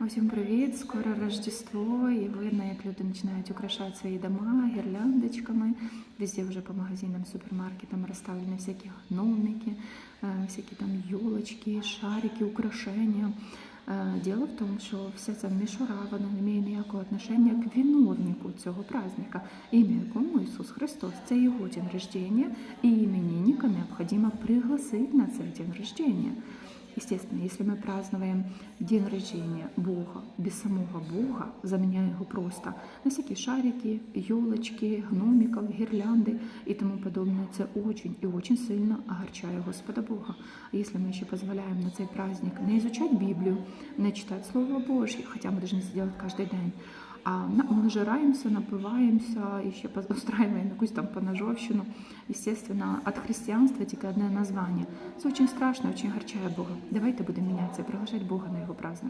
Усім привіт! Скоро Рождество, і видно, як люди починають украшати свої дома гірляндочками. Везде вже по магазинам, супермаркетам розставлені всякі гномики, э, всякі там елочки, шарики, украшення. Э, Дело в тому, що вся ця мішура вона не має ніякого отношення к виновнику цього праздника, ім'я якому Ісус Христос. Це його день рождения, і іменинника необхідно пригласити на цей день рождения. Естественно, если мы празднуем день рождения Бога без самого Бога, заменяя его просто на всякие шарики, елочки, гномиков, гирлянды и тому подобное, это очень и очень сильно огорчая Господа Бога. А если мы еще позволяем на цей праздник не изучать Библию, не читать Слово Божье, хотя мы должны это делать каждый день, а на- нажираемся, напиваемся, еще устраиваем какую-то там поножовщину. Естественно, от христианства только одно название. Это очень страшно, очень огорчає Бога. Давайте будем меняться, приглашать Бога на його праздник.